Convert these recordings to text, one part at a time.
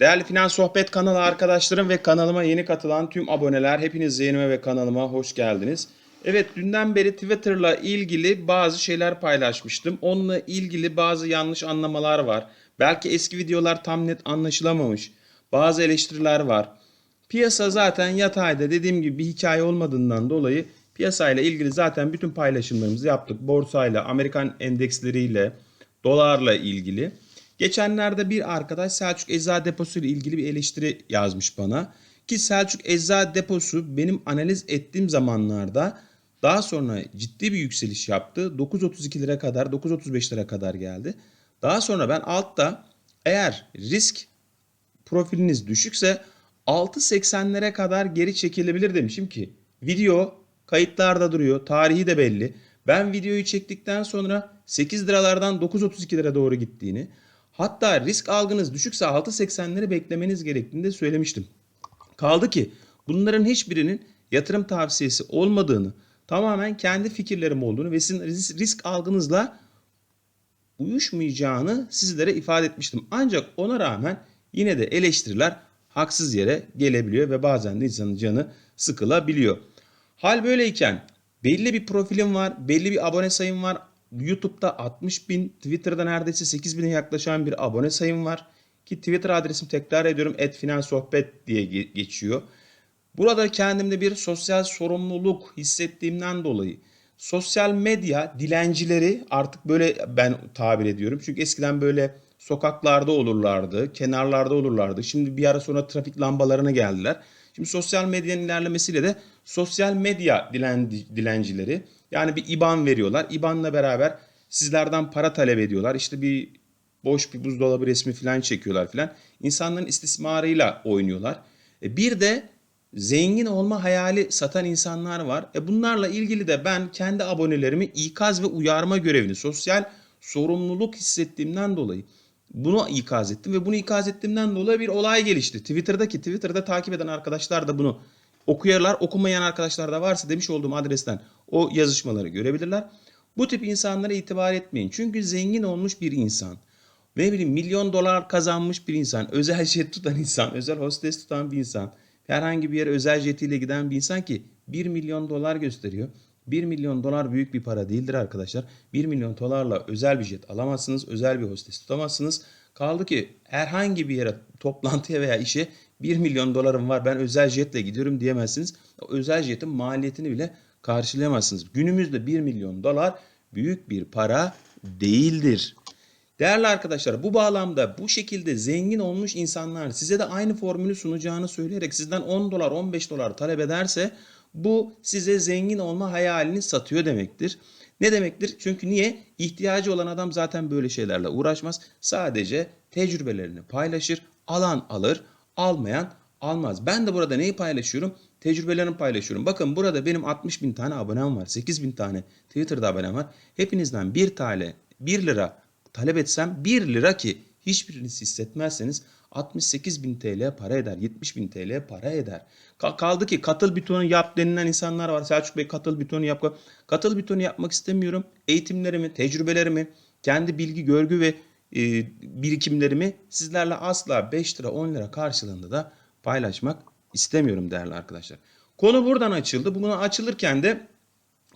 Değerli Finans Sohbet kanalı arkadaşlarım ve kanalıma yeni katılan tüm aboneler hepiniz yayınıma ve kanalıma hoş geldiniz. Evet dünden beri Twitter'la ilgili bazı şeyler paylaşmıştım. Onunla ilgili bazı yanlış anlamalar var. Belki eski videolar tam net anlaşılamamış. Bazı eleştiriler var. Piyasa zaten yatayda dediğim gibi bir hikaye olmadığından dolayı piyasayla ilgili zaten bütün paylaşımlarımızı yaptık. Borsayla, Amerikan endeksleriyle, dolarla ilgili. Geçenlerde bir arkadaş Selçuk Eczacı Deposu ile ilgili bir eleştiri yazmış bana. Ki Selçuk Eczacı Deposu benim analiz ettiğim zamanlarda daha sonra ciddi bir yükseliş yaptı. 9.32 lira kadar, 9.35 lira kadar geldi. Daha sonra ben altta eğer risk profiliniz düşükse 6.80'lere kadar geri çekilebilir demişim ki video kayıtlarda duruyor. Tarihi de belli. Ben videoyu çektikten sonra 8 liralardan 9.32 lira doğru gittiğini hatta risk algınız düşükse 6.80'leri beklemeniz gerektiğini de söylemiştim. Kaldı ki bunların hiçbirinin yatırım tavsiyesi olmadığını tamamen kendi fikirlerim olduğunu ve sizin risk, algınızla uyuşmayacağını sizlere ifade etmiştim. Ancak ona rağmen yine de eleştiriler haksız yere gelebiliyor ve bazen de insanın canı sıkılabiliyor. Hal böyleyken belli bir profilim var, belli bir abone sayım var. YouTube'da 60 bin, Twitter'da neredeyse 8 bine yaklaşan bir abone sayım var. Ki Twitter adresim tekrar ediyorum @finansohbet diye ge- geçiyor. Burada kendimde bir sosyal sorumluluk hissettiğimden dolayı sosyal medya dilencileri artık böyle ben tabir ediyorum. Çünkü eskiden böyle sokaklarda olurlardı, kenarlarda olurlardı. Şimdi bir ara sonra trafik lambalarına geldiler. Şimdi sosyal medyanın ilerlemesiyle de sosyal medya dilenci, dilencileri yani bir IBAN veriyorlar. IBAN'la beraber sizlerden para talep ediyorlar. İşte bir boş bir buzdolabı resmi falan çekiyorlar falan. İnsanların istismarıyla oynuyorlar. E bir de zengin olma hayali satan insanlar var. E bunlarla ilgili de ben kendi abonelerimi ikaz ve uyarma görevini, sosyal sorumluluk hissettiğimden dolayı bunu ikaz ettim ve bunu ikaz ettiğimden dolayı bir olay gelişti. Twitter'daki Twitter'da takip eden arkadaşlar da bunu okuyarlar. Okumayan arkadaşlar da varsa demiş olduğum adresten o yazışmaları görebilirler. Bu tip insanlara itibar etmeyin. Çünkü zengin olmuş bir insan, ne bileyim milyon dolar kazanmış bir insan, özel jet tutan insan, özel hostes tutan bir insan, herhangi bir yere özel jetiyle giden bir insan ki 1 milyon dolar gösteriyor. 1 milyon dolar büyük bir para değildir arkadaşlar. 1 milyon dolarla özel bir jet alamazsınız, özel bir hostes tutamazsınız. Kaldı ki herhangi bir yere toplantıya veya işe 1 milyon dolarım var ben özel jetle gidiyorum diyemezsiniz. O özel jetin maliyetini bile karşılayamazsınız. Günümüzde 1 milyon dolar büyük bir para değildir. Değerli arkadaşlar bu bağlamda bu şekilde zengin olmuş insanlar size de aynı formülü sunacağını söyleyerek sizden 10 dolar 15 dolar talep ederse bu size zengin olma hayalini satıyor demektir. Ne demektir? Çünkü niye? İhtiyacı olan adam zaten böyle şeylerle uğraşmaz. Sadece tecrübelerini paylaşır, alan alır, almayan almaz. Ben de burada neyi paylaşıyorum? Tecrübelerimi paylaşıyorum. Bakın burada benim 60 bin tane abonem var. 8 bin tane Twitter'da abonem var. Hepinizden bir tane 1 lira talep etsem 1 lira ki hiçbiriniz hissetmezseniz 68 bin TL para eder. 70 bin TL para eder. Ka- kaldı ki katıl butonu yap denilen insanlar var. Selçuk Bey katıl butonu yap. Katıl butonu yapmak istemiyorum. Eğitimlerimi, tecrübelerimi, kendi bilgi, görgü ve birikimlerimi sizlerle asla 5 lira 10 lira karşılığında da paylaşmak istemiyorum değerli arkadaşlar. Konu buradan açıldı. Bunu açılırken de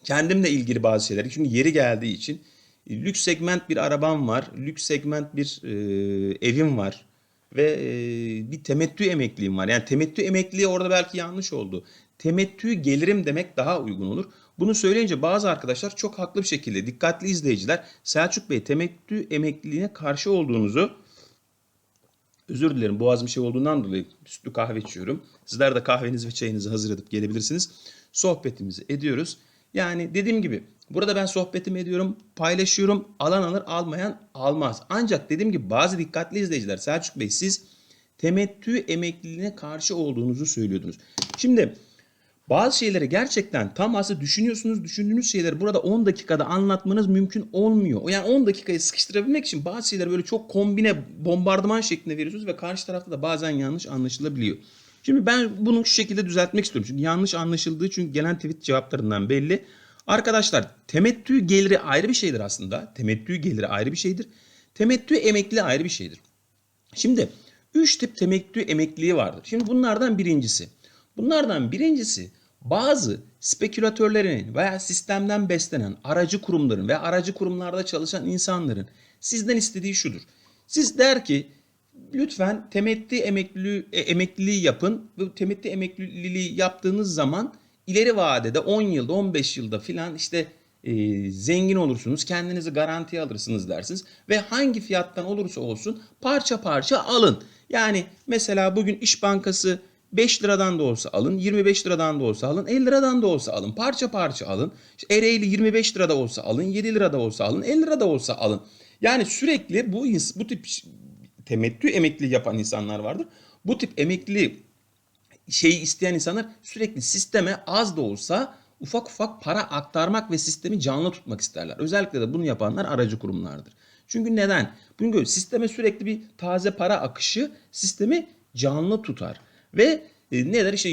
kendimle ilgili bazı şeyler. Çünkü yeri geldiği için e, lüks segment bir arabam var. Lüks segment bir e, evim var. Ve e, bir temettü emekliliğim var. Yani temettü emekliliği orada belki yanlış oldu. Temettü gelirim demek daha uygun olur. Bunu söyleyince bazı arkadaşlar çok haklı bir şekilde dikkatli izleyiciler Selçuk Bey temettü emekliliğine karşı olduğunuzu Özür dilerim boğazım şey olduğundan dolayı sütlü kahve içiyorum. Sizler de kahvenizi ve çayınızı hazır edip gelebilirsiniz. Sohbetimizi ediyoruz. Yani dediğim gibi burada ben sohbetimi ediyorum, paylaşıyorum. Alan alır, almayan almaz. Ancak dediğim gibi bazı dikkatli izleyiciler Selçuk Bey siz temettü emekliliğine karşı olduğunuzu söylüyordunuz. Şimdi bazı şeyleri gerçekten tam aslında düşünüyorsunuz, düşündüğünüz şeyleri burada 10 dakikada anlatmanız mümkün olmuyor. Yani 10 dakikayı sıkıştırabilmek için bazı şeyleri böyle çok kombine, bombardıman şeklinde veriyorsunuz ve karşı tarafta da bazen yanlış anlaşılabiliyor. Şimdi ben bunu şu şekilde düzeltmek istiyorum. Çünkü yanlış anlaşıldığı çünkü gelen tweet cevaplarından belli. Arkadaşlar temettü geliri ayrı bir şeydir aslında. Temettü geliri ayrı bir şeydir. Temettü emekli ayrı bir şeydir. Şimdi Üç tip temettü emekliliği vardır. Şimdi bunlardan birincisi. Bunlardan birincisi bazı spekülatörlerin veya sistemden beslenen aracı kurumların ve aracı kurumlarda çalışan insanların sizden istediği şudur. Siz der ki lütfen temettü emekliliği, e, emekliliği yapın. Bu temettü emekliliği yaptığınız zaman ileri vadede 10 yılda 15 yılda filan işte e, zengin olursunuz. Kendinizi garantiye alırsınız dersiniz. Ve hangi fiyattan olursa olsun parça parça alın. Yani mesela bugün İş Bankası 5 liradan da olsa alın, 25 liradan da olsa alın, 50 liradan da olsa alın, parça parça alın. İşte Ereğli 25 lirada olsa alın, 7 lirada olsa alın, 50 lirada olsa alın. Yani sürekli bu bu tip temettü emekli yapan insanlar vardır. Bu tip emekli şeyi isteyen insanlar sürekli sisteme az da olsa ufak ufak para aktarmak ve sistemi canlı tutmak isterler. Özellikle de bunu yapanlar aracı kurumlardır. Çünkü neden? Çünkü sisteme sürekli bir taze para akışı sistemi canlı tutar. Ve e, ne der işte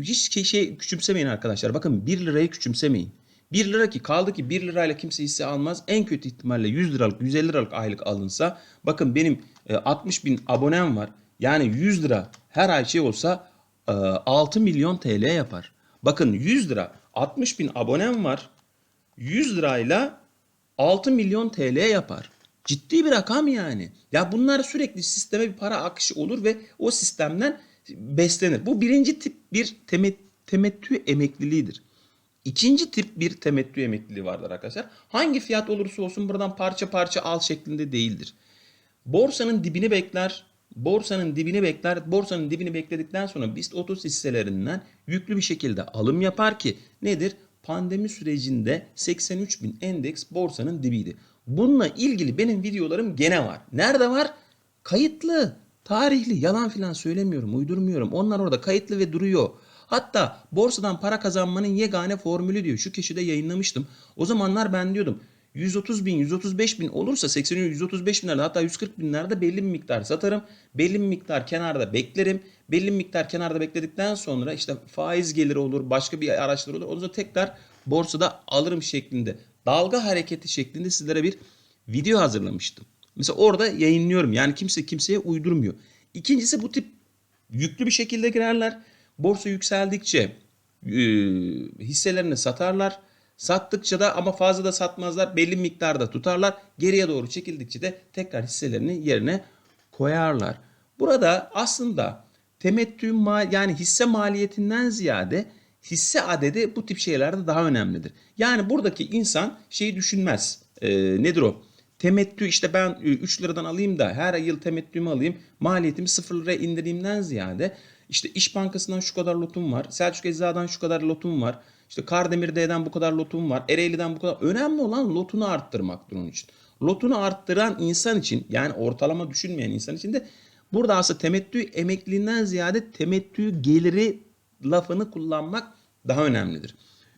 hiç şey küçümsemeyin arkadaşlar. Bakın 1 lirayı küçümsemeyin. 1 lira ki kaldı ki 1 lirayla kimse hisse almaz. En kötü ihtimalle 100 liralık 150 liralık aylık alınsa bakın benim e, 60 bin abonem var. Yani 100 lira her ay şey olsa e, 6 milyon TL yapar. Bakın 100 lira 60 bin abonem var. 100 lirayla 6 milyon TL yapar. Ciddi bir rakam yani. Ya bunlar sürekli sisteme bir para akışı olur ve o sistemden beslenir. Bu birinci tip bir temet, temettü emekliliğidir. İkinci tip bir temettü emekliliği vardır arkadaşlar. Hangi fiyat olursa olsun buradan parça parça al şeklinde değildir. Borsanın dibini bekler. Borsanın dibini bekler. Borsanın dibini bekledikten sonra BIST 30 hisselerinden yüklü bir şekilde alım yapar ki nedir? Pandemi sürecinde 83 bin endeks borsanın dibiydi. Bununla ilgili benim videolarım gene var. Nerede var? Kayıtlı, tarihli, yalan filan söylemiyorum, uydurmuyorum. Onlar orada kayıtlı ve duruyor. Hatta borsadan para kazanmanın yegane formülü diyor. Şu köşede yayınlamıştım. O zamanlar ben diyordum 130 bin, 135 bin olursa 80 135 binlerde hatta 140 binlerde belli bir miktar satarım. Belli bir miktar kenarda beklerim. Belli bir miktar kenarda bekledikten sonra işte faiz geliri olur, başka bir araçlar olur. O zaman tekrar borsada alırım şeklinde dalga hareketi şeklinde sizlere bir video hazırlamıştım. Mesela orada yayınlıyorum. Yani kimse kimseye uydurmuyor. İkincisi bu tip yüklü bir şekilde girerler. Borsa yükseldikçe e, hisselerini satarlar. Sattıkça da ama fazla da satmazlar. Belli miktarda tutarlar. Geriye doğru çekildikçe de tekrar hisselerini yerine koyarlar. Burada aslında temettü mal yani hisse maliyetinden ziyade hisse adedi bu tip şeylerde daha önemlidir. Yani buradaki insan şeyi düşünmez. E, nedir o? Temettü işte ben 3 liradan alayım da her yıl temettümü alayım. Maliyetimi 0 liraya indireyimden ziyade işte İş Bankası'ndan şu kadar lotum var. Selçuk Eczacı'dan şu kadar lotum var. İşte Kardemir'den bu kadar lotum var. Ereğli'den bu kadar. Önemli olan lotunu arttırmaktır onun için. Lotunu arttıran insan için yani ortalama düşünmeyen insan için de burada aslında temettü emekliliğinden ziyade temettü geliri lafını kullanmak daha önemlidir.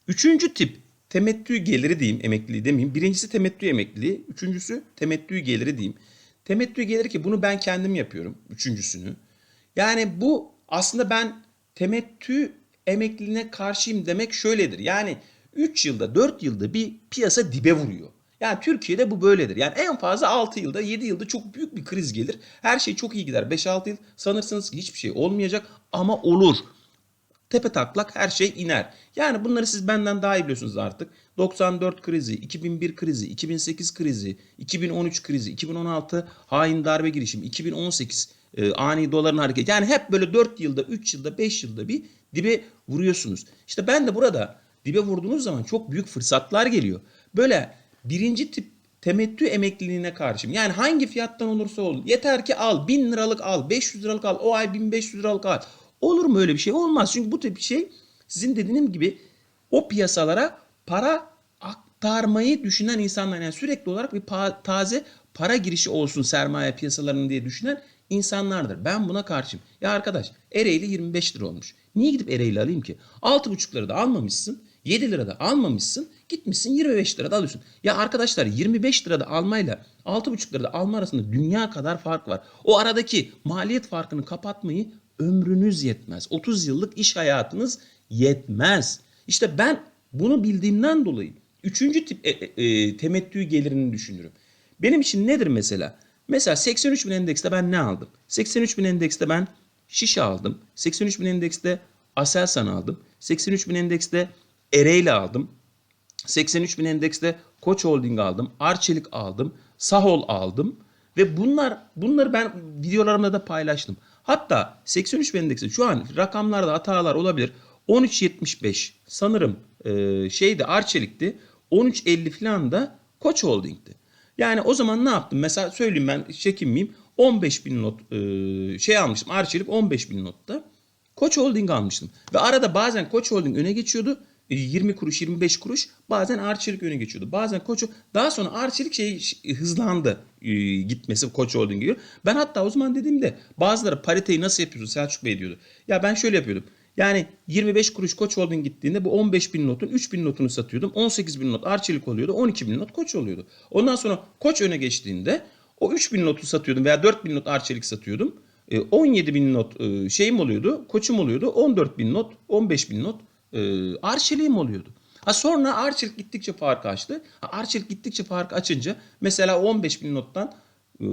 Üçüncü tip temettü geliri diyeyim emekliliği demeyeyim. Birincisi temettü emekliliği. Üçüncüsü temettü geliri diyeyim. Temettü geliri ki bunu ben kendim yapıyorum. Üçüncüsünü. Yani bu aslında ben temettü emekliliğine karşıyım demek şöyledir. Yani 3 yılda 4 yılda bir piyasa dibe vuruyor. Yani Türkiye'de bu böyledir. Yani en fazla 6 yılda 7 yılda çok büyük bir kriz gelir. Her şey çok iyi gider. 5-6 yıl sanırsınız hiçbir şey olmayacak ama olur. Tepe taklak her şey iner. Yani bunları siz benden daha iyi biliyorsunuz artık. 94 krizi, 2001 krizi, 2008 krizi, 2013 krizi, 2016 hain darbe girişimi, 2018 e, ani doların hareketi. Yani hep böyle 4 yılda, 3 yılda, 5 yılda bir dibe vuruyorsunuz. İşte ben de burada dibe vurduğunuz zaman çok büyük fırsatlar geliyor. Böyle birinci tip temettü emekliliğine karşıyım. Yani hangi fiyattan olursa ol. Yeter ki al. 1000 liralık al. 500 liralık al. O ay 1500 liralık al. Olur mu öyle bir şey? Olmaz. Çünkü bu tip şey sizin dediğim gibi o piyasalara para aktarmayı düşünen insanlar yani sürekli olarak bir pa- taze para girişi olsun sermaye piyasalarının diye düşünen insanlardır. Ben buna karşıyım. Ya arkadaş Ereğli 25 lira olmuş. Niye gidip Ereğli alayım ki? 6,5 lirada almamışsın. 7 lirada almamışsın. Gitmişsin 25 lirada alıyorsun. Ya arkadaşlar 25 lirada almayla 6,5 lirada alma arasında dünya kadar fark var. O aradaki maliyet farkını kapatmayı ömrünüz yetmez. 30 yıllık iş hayatınız yetmez. İşte ben bunu bildiğimden dolayı üçüncü tip e, e, e, temettü gelirini düşünürüm. Benim için nedir mesela? Mesela 83 bin endekste ben ne aldım? 83 bin endekste ben Şişe aldım. 83 bin endekste Aselsan aldım. 83 bin endekste Ereğli aldım. 83 bin endekste Koç Holding aldım. Arçelik aldım. Sahol aldım. Ve bunlar bunları ben videolarımda da paylaştım. Hatta 83 bin endekste şu an rakamlarda hatalar olabilir. 13.75 sanırım e, şeydi Arçelik'ti. 13.50 falan da Koç Holding'ti. Yani o zaman ne yaptım? Mesela söyleyeyim ben çekinmeyeyim. 15 bin not e, şey almıştım. Arçelik 15 bin notta. Koç Holding almıştım. Ve arada bazen Koç Holding öne geçiyordu. E, 20 kuruş 25 kuruş bazen Arçelik öne geçiyordu. Bazen Koç daha sonra Arçelik şey hızlandı e, gitmesi Koç Holding'e. göre. Ben hatta o zaman dediğimde bazıları pariteyi nasıl yapıyorsun Selçuk Bey diyordu. Ya ben şöyle yapıyordum. Yani 25 kuruş Koç Holding gittiğinde bu 15 bin notun 3 bin notunu satıyordum. 18 bin not Arçelik oluyordu. 12 bin not Koç oluyordu. Ondan sonra Koç öne geçtiğinde o 3 bin notu satıyordum veya 4 bin not Arçelik satıyordum. E, 17 bin not e, şeyim oluyordu, koçum oluyordu. 14 bin not, 15 bin not e, Arçelik'im oluyordu. Ha sonra Arçelik gittikçe fark açtı. Ha, Arçelik gittikçe fark açınca mesela 15 bin nottan e,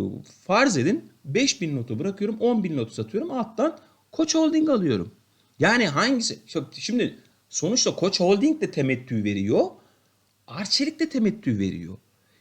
farz edin 5 bin notu bırakıyorum 10 bin notu satıyorum alttan Koç Holding alıyorum. Yani hangisi? Şimdi sonuçta Koç Holding de temettü veriyor. Arçelik de temettü veriyor.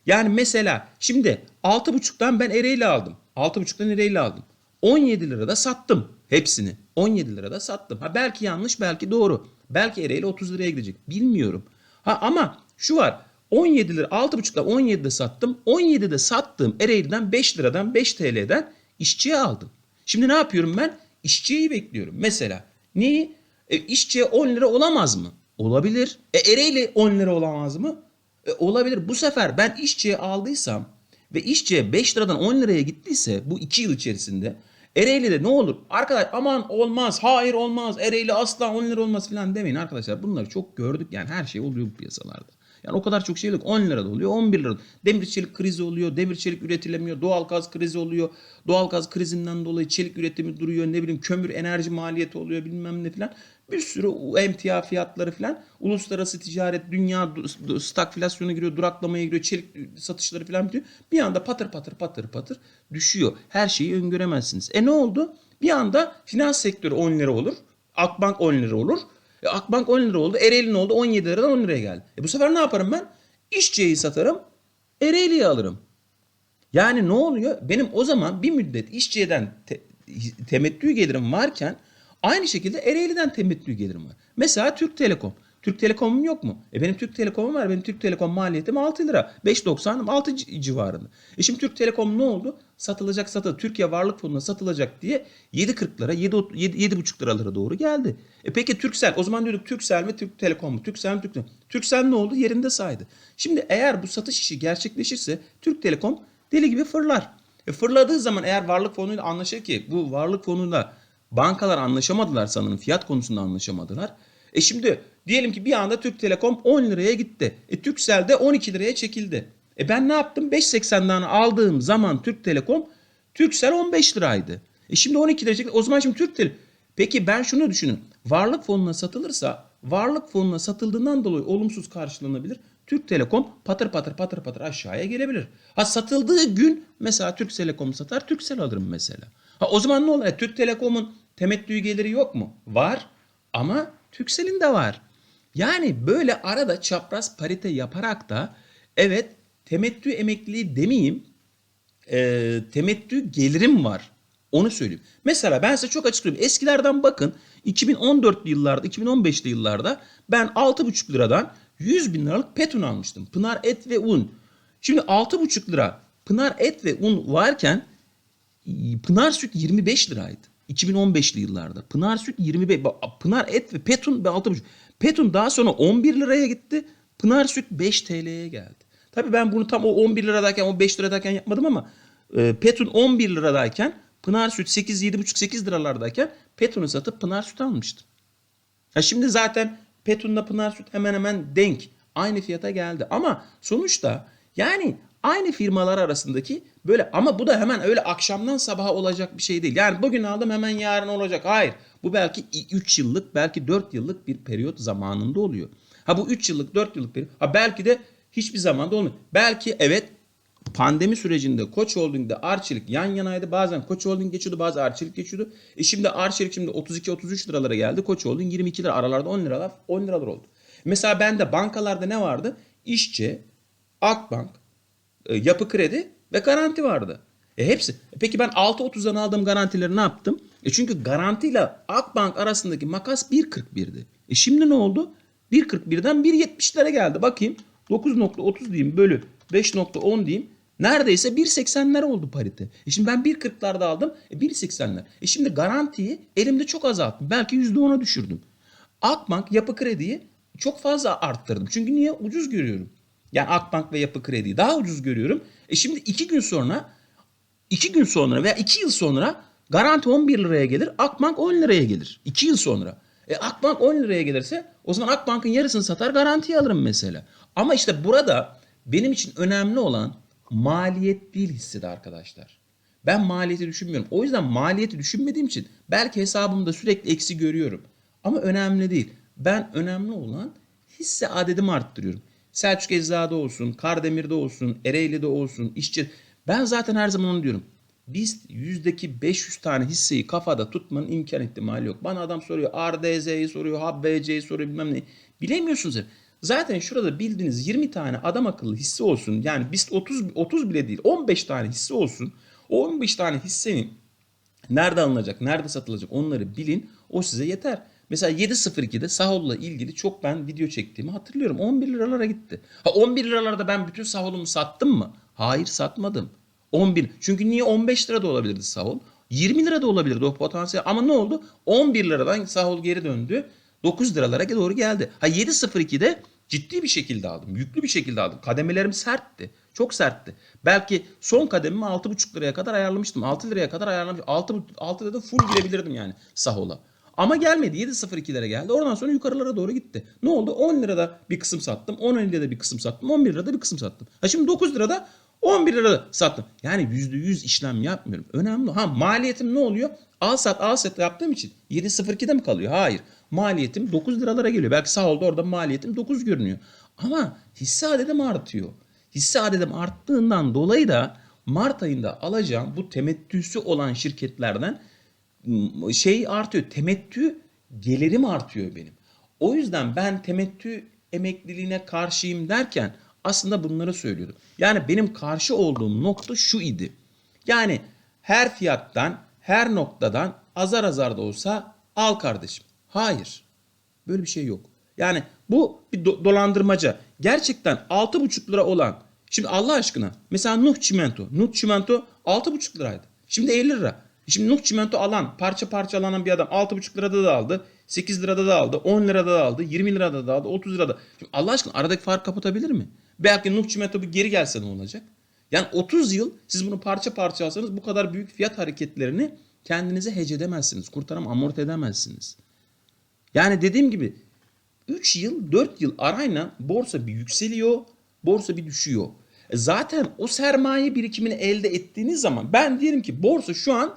Yani mesela şimdi 6.5'tan ben Ereğli aldım. 6.5'tan Ereğli aldım. 17 lirada sattım hepsini. 17 lirada sattım. Ha belki yanlış belki doğru. Belki Ereğli 30 liraya gidecek. Bilmiyorum. Ha ama şu var. 17 lira 6.5'da 17'de sattım. 17'de sattığım Ereğli'den 5 liradan 5 TL'den işçiye aldım. Şimdi ne yapıyorum ben? İşçiyi bekliyorum. Mesela neyi? E, işçiye 10 lira olamaz mı? Olabilir. E Ereğli 10 lira olamaz mı? E, olabilir. Bu sefer ben işçiye aldıysam ve işçiye 5 liradan 10 liraya gittiyse bu 2 yıl içerisinde Ereğli'de ne olur? Arkadaş aman olmaz, hayır olmaz, Ereğli asla 10 lira olmaz falan demeyin arkadaşlar. Bunları çok gördük yani her şey oluyor bu piyasalarda. Yani o kadar çok şey yok. 10 lira da oluyor, 11 lira. Demir çelik krizi oluyor, demir çelik üretilemiyor, doğal gaz krizi oluyor. Doğal gaz krizinden dolayı çelik üretimi duruyor, ne bileyim kömür enerji maliyeti oluyor bilmem ne falan. Bir sürü emtia fiyatları falan. Uluslararası ticaret, dünya stagflasyona giriyor, duraklamaya giriyor, çelik satışları falan bitiyor. Bir anda patır patır patır patır düşüyor. Her şeyi öngöremezsiniz. E ne oldu? Bir anda finans sektörü 10 lira olur. Akbank 10 lira olur. E, Akbank 10 lira oldu. Ereğli'nin oldu 17 liradan 10 liraya geldi. E bu sefer ne yaparım ben? İşçiyi satarım. Ereğli'yi alırım. Yani ne oluyor? Benim o zaman bir müddet işçiyeden te- temettü gelirim varken aynı şekilde Ereğli'den temettü gelirim var. Mesela Türk Telekom. Türk Telekom'um yok mu? E benim Türk Telekom'um var. Benim Türk Telekom maliyetim 6 lira. 5.90 6 c- civarında. E şimdi Türk Telekom ne oldu? Satılacak satılacak. Türkiye Varlık Fonu'na satılacak diye 7.40'lara 7, 7, 7.5 liralara doğru geldi. E peki Türksel o zaman diyorduk Türksel mi Türk Telekom mu? Türksel mi Türk Telekom? Türksel ne oldu? Yerinde saydı. Şimdi eğer bu satış işi gerçekleşirse Türk Telekom deli gibi fırlar. E fırladığı zaman eğer varlık fonuyla anlaşır ki bu varlık fonuyla bankalar anlaşamadılar sanırım fiyat konusunda anlaşamadılar. E şimdi diyelim ki bir anda Türk Telekom 10 liraya gitti. E Turkcell de 12 liraya çekildi. E ben ne yaptım? 5.80'den aldığım zaman Türk Telekom Turkcell 15 liraydı. E şimdi 12 liraya çekildi. O zaman şimdi Türk Telekom. Peki ben şunu düşünün. Varlık fonuna satılırsa varlık fonuna satıldığından dolayı olumsuz karşılanabilir. Türk Telekom patır patır patır patır aşağıya gelebilir. Ha satıldığı gün mesela Türk Telekom satar, Türksel alırım mesela. Ha o zaman ne olur? E, Türk Telekom'un temettü geliri yok mu? Var ama Türksel'in de var. Yani böyle arada çapraz parite yaparak da evet temettü emekliliği demeyeyim e, temettü gelirim var. Onu söyleyeyim. Mesela ben size çok açık söyleyeyim. Eskilerden bakın 2014'lü yıllarda, 2015'li yıllarda ben 6,5 liradan 100 bin liralık petun almıştım. Pınar et ve un. Şimdi 6,5 lira Pınar et ve un varken Pınar süt 25 liraydı. 2015'li yıllarda. Pınar süt 25. bak, Pınar et ve Petun ve 6,5. Petun daha sonra 11 liraya gitti. Pınar süt 5 TL'ye geldi. Tabii ben bunu tam o 11 liradayken o 5 liradayken yapmadım ama e, Petun 11 liradayken Pınar süt 8 7,5 8 liralardayken Petun'u satıp Pınar süt almıştım. Ha şimdi zaten Petun'la Pınar Süt hemen hemen denk. Aynı fiyata geldi. Ama sonuçta yani aynı firmalar arasındaki böyle ama bu da hemen öyle akşamdan sabaha olacak bir şey değil. Yani bugün aldım hemen yarın olacak. Hayır. Bu belki 3 yıllık belki 4 yıllık bir periyot zamanında oluyor. Ha bu 3 yıllık 4 yıllık periyot. Ha belki de hiçbir zamanda olmuyor. Belki evet pandemi sürecinde Koç Holding'de Arçelik yan yanaydı. Bazen Koç Holding geçiyordu, bazen Arçelik geçiyordu. E şimdi Arçelik şimdi 32-33 liralara geldi. Koç Holding 22 lira aralarda 10 liralar 10 liralar oldu. Mesela bende bankalarda ne vardı? İşçi, Akbank, e, Yapı Kredi ve Garanti vardı. E hepsi. E peki ben 6.30'dan aldığım garantileri ne yaptım? E çünkü garantiyle Akbank arasındaki makas 1.41'di. E şimdi ne oldu? 1.41'den 1.70'lere geldi. Bakayım 9.30 diyeyim bölü 5.10 diyeyim. Neredeyse 1.80'ler oldu parite. E şimdi ben 1.40'larda aldım. E 1.80'ler. E şimdi garantiyi elimde çok azalttım. Belki %10'a düşürdüm. Akbank yapı krediyi çok fazla arttırdım. Çünkü niye? Ucuz görüyorum. Yani Akbank ve yapı krediyi daha ucuz görüyorum. E şimdi iki gün sonra, iki gün sonra veya iki yıl sonra garanti 11 liraya gelir. Akbank 10 liraya gelir. İki yıl sonra. E Akbank 10 liraya gelirse o zaman Akbank'ın yarısını satar garantiye alırım mesela. Ama işte burada benim için önemli olan maliyet değil hissede arkadaşlar. Ben maliyeti düşünmüyorum. O yüzden maliyeti düşünmediğim için belki hesabımda sürekli eksi görüyorum. Ama önemli değil. Ben önemli olan hisse adedimi arttırıyorum. Selçuk Eczacı'da olsun, Kardemir'de olsun, Ereğli'de olsun, işçi. Ben zaten her zaman onu diyorum. Biz yüzdeki 500 tane hisseyi kafada tutmanın imkan ihtimali yok. Bana adam soruyor RDZ'yi soruyor, HABBC'yi soruyor bilmem ne. Bilemiyorsunuz. hep. Zaten şurada bildiğiniz 20 tane adam akıllı hisse olsun. Yani biz 30 30 bile değil 15 tane hisse olsun. O 15 tane hissenin nerede alınacak, nerede satılacak onları bilin. O size yeter. Mesela 7.02'de Sahol'la ilgili çok ben video çektiğimi hatırlıyorum. 11 liralara gitti. Ha 11 liralarda ben bütün Sahol'umu sattım mı? Hayır satmadım. 11. Çünkü niye 15 lirada olabilirdi Sahol? 20 lirada olabilirdi o potansiyel. Ama ne oldu? 11 liradan Sahol geri döndü. 9 liralara doğru geldi. Ha 7.02'de ciddi bir şekilde aldım. Yüklü bir şekilde aldım. Kademelerim sertti. Çok sertti. Belki son kademimi 6,5 liraya kadar ayarlamıştım. 6 liraya kadar ayarlamıştım. 6, 6 lirada full girebilirdim yani Sahol'a. Ama gelmedi. 7.02'lere geldi. Oradan sonra yukarılara doğru gitti. Ne oldu? 10 lirada bir kısım sattım. 10 lirada bir kısım sattım. 11 lirada bir kısım sattım. Ha şimdi 9 lirada 11 lirada sattım. Yani %100 işlem yapmıyorum. Önemli. Ha maliyetim ne oluyor? Al sat al sat yaptığım için 7.02'de mi kalıyor? Hayır. Maliyetim 9 liralara geliyor. Belki sağ oldu orada maliyetim 9 görünüyor. Ama hisse adedim artıyor. Hisse adedim arttığından dolayı da Mart ayında alacağım bu temettüsü olan şirketlerden şey artıyor. Temettü gelirim artıyor benim. O yüzden ben temettü emekliliğine karşıyım derken aslında bunları söylüyordum. Yani benim karşı olduğum nokta şu idi. Yani her fiyattan, her noktadan azar azar da olsa al kardeşim. Hayır. Böyle bir şey yok. Yani bu bir do- dolandırmaca. Gerçekten 6,5 lira olan. Şimdi Allah aşkına mesela Nuh Çimento. Nuh Çimento 6,5 liraydı. Şimdi 50 lira. Şimdi Nuh Çimento alan, parça parça alan bir adam 6,5 lirada da aldı. 8 lirada da aldı. 10 lirada da aldı. 20 lirada da aldı. 30 lirada. Şimdi Allah aşkına aradaki fark kapatabilir mi? Belki Nuh Çimento bir geri gelse ne olacak? Yani 30 yıl siz bunu parça parça alsanız bu kadar büyük fiyat hareketlerini kendinize hece edemezsiniz. Kurtaram amorti edemezsiniz. Yani dediğim gibi 3 yıl 4 yıl arayla borsa bir yükseliyor, borsa bir düşüyor. E zaten o sermaye birikimini elde ettiğiniz zaman ben diyelim ki borsa şu an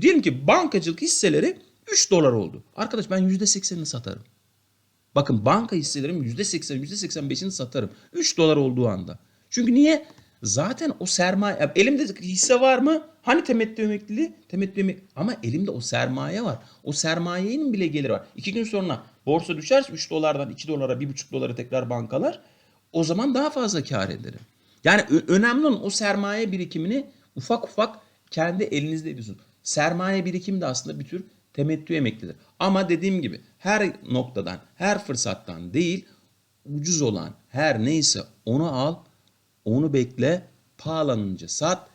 diyelim ki bankacılık hisseleri 3 dolar oldu. Arkadaş ben %80'ini satarım. Bakın banka hisselerim %80, %85'ini satarım. 3 dolar olduğu anda. Çünkü niye? Zaten o sermaye, elimde hisse var mı? Hani temettü emekliliği? Temettü emek ama elimde o sermaye var. O sermayenin bile geliri var. İki gün sonra borsa düşerse 3 dolardan 2 dolara, 1,5 dolara tekrar bankalar. O zaman daha fazla kar ederim. Yani önemli olan o sermaye birikimini ufak ufak kendi elinizde ediyorsun. Sermaye birikimi de aslında bir tür temettü emeklidir. Ama dediğim gibi her noktadan, her fırsattan değil, ucuz olan her neyse onu al, onu bekle, pahalanınca sat,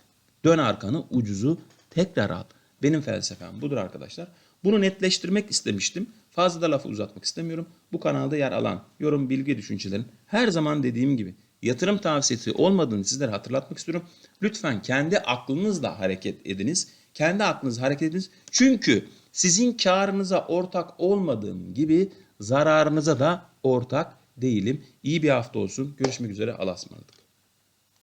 dön arkanı ucuzu tekrar al. Benim felsefem budur arkadaşlar. Bunu netleştirmek istemiştim. Fazla da lafı uzatmak istemiyorum. Bu kanalda yer alan yorum, bilgi, düşüncelerin her zaman dediğim gibi yatırım tavsiyesi olmadığını sizlere hatırlatmak istiyorum. Lütfen kendi aklınızla hareket ediniz. Kendi aklınızla hareket ediniz. Çünkü sizin karınıza ortak olmadığım gibi zararınıza da ortak değilim. İyi bir hafta olsun. Görüşmek üzere. Allah'a ısmarladık.